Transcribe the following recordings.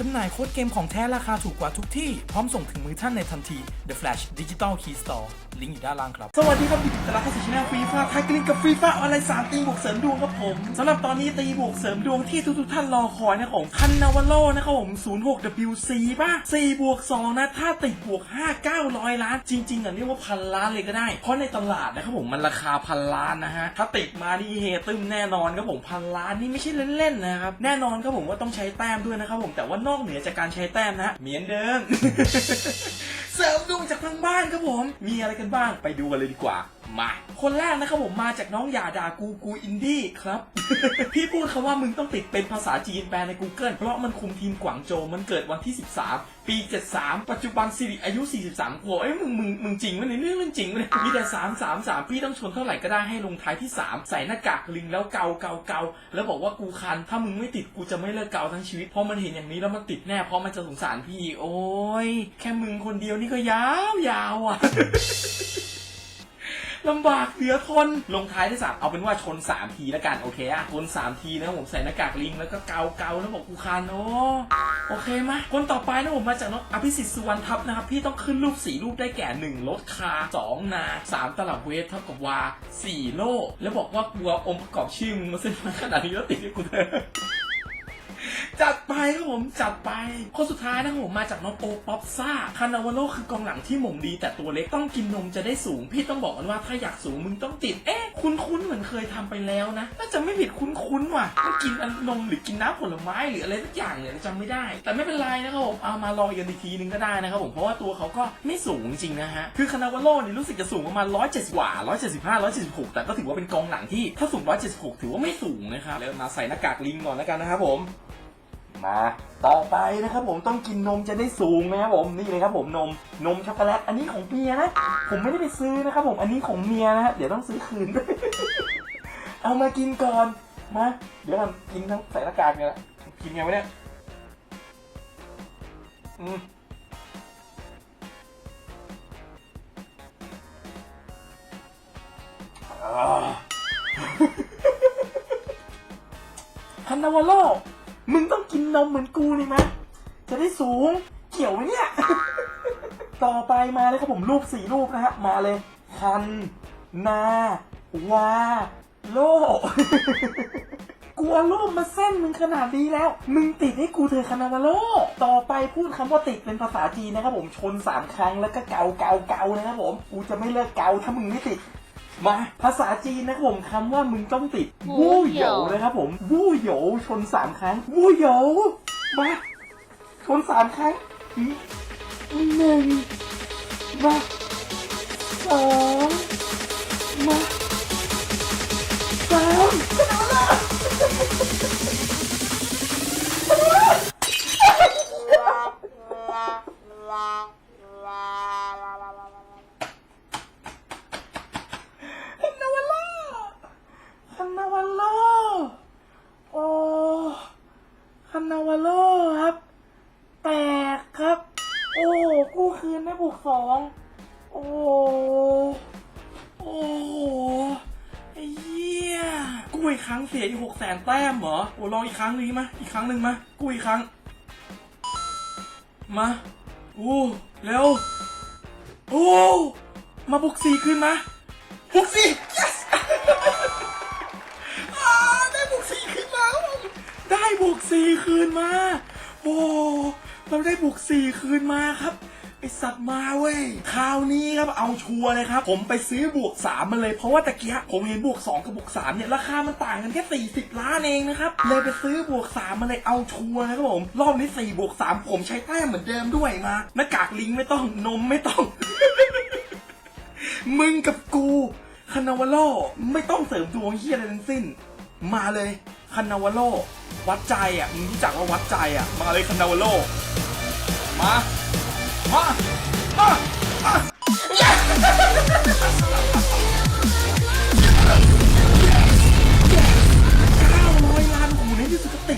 จำหน่ายโค้ดเกมของแท้ราคาถูกกว่าทุกที่ พร้อมส่งถึงมือท่านในทันที The Flash Digital Key Store ลิงก์อยู่ด้านล่างครับ สวัสดีครับยิดต้อนรับเข้าสู่ช่องฟีฟ่าไทยกลินกับฟีฟ่าออนไลน์สามตีบวกเสริมดวงครับผมสำหรับตอนนี้ตีบวกเสริมดวงที่ทุกๆท่านรอคอยนะของคันนาวาโลนะครับผม 06WC ป่ะ4บวก2นะถ้าติดบวก 5 900 ล้าน จริงๆอะเรียกว่าพันล้านเลยก็ได้ เพราะในตลาดนะครับผมมันราคาพันล้านนะฮะ ถ้าติดมานี่เฮตึมแน่นอนครับผมพันล้านนี่ไม่ใช่เล่นๆนะครับ แน่นอนครับผมว่าต้องใช้แต้มด้วยนะครับผมแต่ว่านอกเหนือจากการใช้แต้มนะเหมือนเดิม เสริมดวงจากทางบ้านครับผม มีอะไรกันบ้างไปดูกันเลยดีกว่า มา คนแรกนะครับผมมาจากน้องอย่าด่ากูกูอินดี้ครับ พี่พูดคำว่ามึงต้องติดเป็นภาษาจีนแปลใน Google เพราะมันคุมทีมกวางโจวมันเกิดวันที่ 13 ปี 73 ปัจจุบันสิริอายุ 43ขวบเอ้ยมึงมึงมึงจริงไหมเนี่ยนี่เรื่องจริงไหมเนี่ยมีแต่3 3 3 พี่ต้องชนเท่าไหร่ก็ได้ให้ลงท้ายที่ 3 ใส่หน้ากากลิงแล้วเกาเกาเกาแล้วบอกว่ากูคัน ถ้ามึงไม่ติดกูจะไม่เลิกเกาทั้งชีวิตเพราะมันเห็นอย่างนี้แล้วมันติดแน่เพราะมันจะสงสารพี่ โอ้ยแค่มึงคนเดียวนี่ก็ยาวยาวอะ ลำบากเหลือทนลงท้ายที่สามเอาเป็นว่าชนสามทีแล้วกัน โอเคอะชนสามทีนะผมใส่หน้ากากลิงแล้วก็เกาเกาแล้วบอกกูคานโอ้โอเคไหมคนต่อไปนะผมมาจากน้องอภิสิทธิ์สุวรรณทัพนะครับพี่ต้องขึ้นรูปสีรูปได้แก่หนึ่งลดคาสองนาสามตลับเวทเท่ากับวาสี่โล แล้วบอกว่ากลัวองค์ประกอบชื่อมึงมาเส้นมาขนาดนี้แล้วติดให้กูเถอะ จัดไปครับผมจัดไป คนสุดท้ายนะครับผมมาจากน้องโอป๊อปซ่าคานาวาโลคือกองหลังที่หม่งดีแต่ตัวเล็กต้องกินนมจะได้สูง พี่ต้องบอกกันว่าถ้าอยากสูงมึงต้องติด เอ๊ะคุ้นๆเหมือนเคยทำไปแล้วนะ น่าจะไม่ผิดคุ้นๆว่ะมันกินนมหรือกินน้ำผลไม้หรืออะไรสักอย่างเนี่ยจำไม่ได้ แต่ไม่เป็นไรนะครับผมเอามาลองกันอีกทีนึงก็ได้นะครับผมเพราะว่าตัวเขาก็ไม่สูงจริงนะฮะคือคานาวาโลนี่รู้สึกจะสูงประมาณ170กว่า175 176 แต่ก็ถือว่าเป็นกองหลังที่ถ้าสูง176 ถือว่าไม่สูงนะครับแล้วมาใส่หน้ากากลิงก่อนแล้วกันนะครับผม มา ต่อไปนะครับผมต้องกินนมจะได้สูงนะครับผมนี่เลยครับผมนมนมช็อกโกแลตอันนี้ของเมียนะ ผมไม่ได้ไปซื้อนะครับผมอันนี้ของเมียนะฮะเดี๋ยวต้องซื้อคืน เอามากินก่อนมาเดี๋ยวกันกินทั้งใส่หน้ากากเนี่ยแหละกินไงวะเนี่ยอืมอ่าฮันนาวาโล มึงต้องกินนมเหมือนกูนี่ไหมจะได้สูงเกี่ยวไหมเนี่ย ต่อไปมาเลยครับผมรูปสี่รูปนะฮะ มาเลย คัน นาวา โล กูเอารูปมาเส้นมึงขนาดนี้แล้ว มึงติดให้กูเถอะคานาวาโล ต่อไปพูดคำว่าติดเป็นภาษาจีนนะครับผมชนสามครั้งแล้วก็เกาเกาเกานะครับผม กูจะไม่เลิกเกาถ้ามึงไม่ติด มาภาษาจีนนะครับผมคำว่ามึงต้องติดวู่วู่เหเหยยวนะครับผมวู่เหยวชนสามครั้งวู่เหยวมาชนสามครั้งหนึ่งมา กู้คืนได้บุกสองโอ้โอ้โหไอ้เหี้ยกู้อีกครั้งเสียอีกหกแสนแต้มเหรอโอ้ลองอีกครั้งหนึงมะอีกครั้งหนึ่งมะกู้อีกครั้ง มาโอ้เร็วโอ้มาบุกสี่คืนมาบุกสี่ yes ได้บุกสี่คืนมาครับได้บุกสี่คืนมา โอ้เราได้บุกสี่คืนมาครับ สัตว์มาเว้ยคราวนี้ครับเอาชัวร์เลยครับ ผมไปซื้อบวกสามมาเลยเพราะว่าตะเกียผมเห็นบวกสองกับบวกสามเนี่ยราคามันต่างกันแค่สี่สิบล้านเองนะครับ เลยไปซื้อบวกสามมาเลยเอาชัวร์นะครับผม รอบนี้สี่บวกสามผมใช้แต้มเหมือนเดิมด้วยมาหน้ากากลิงไม่ต้องนมไม่ต้อง มึงกับกูคานาวาโลไม่ต้องเสริมดวงเฮียอะไรทั้งสิ้น มาเลยคานาวาโลวัดใจอะมึงรู้จักว่าวัดใจอะ มาเลยคานาวาโลมา ต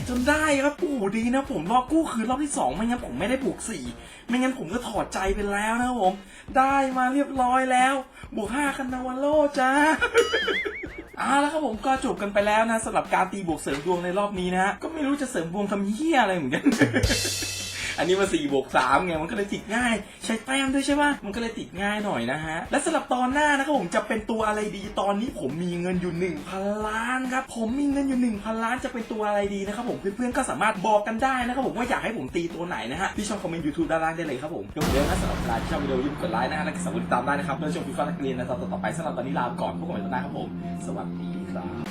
ิดจนได้ครับโอ้โหดีนะผมรอบกู้คือรอบที่สองไม่งั้นผมไม่ได้บวกสี่ไม่งั้นผมก็ถอดใจไปแล้วนะผม ได้มาเรียบร้อยแล้ว บวกห้าคันนาวาโลจ้าเอาแล้วครับผมก็จบกันไปแล้วนะสำหรับการตีบวกเสริมดวงในรอบนี้นะฮะก็ไม่รู้จะเสริมดวงทำเหี้ยอะไรเหมือนกัน อันนี้มาสี่บวกสามไงมันก็เลยติดง่าย ใช้แต้มด้วยใช่ปะมันก็เลยติดง่ายหน่อยนะฮะและสำหรับตอนหน้านะครับผมจะเป็นตัวอะไรดีตอนนี้ผมมีเงินอยู่1,000ล้านครับผมมีเงินอยู่1,000ล้านจะเป็นตัวอะไรดีนะครับผมเพื่อนๆก็สามารถบอกกันได้นะครับผมว่าอยากให้ผมตีตัวไหนนะฮะที่ช่องคอมเมนต์ยูทูบด้านล่างได้เลยครับผมยกเว้นนะสำหรับรายที่ชอบวิดีโอยิ่งกดไลค์นะฮะและก็สามารถติดตามได้นะครับเพื่อชมฟีฟ่านักเรียนนะครับต่อไปสำหรับตอนนี้ลาไปก่อนพบกันใหม่ตอนหน้าครับผม สวัสดีครับ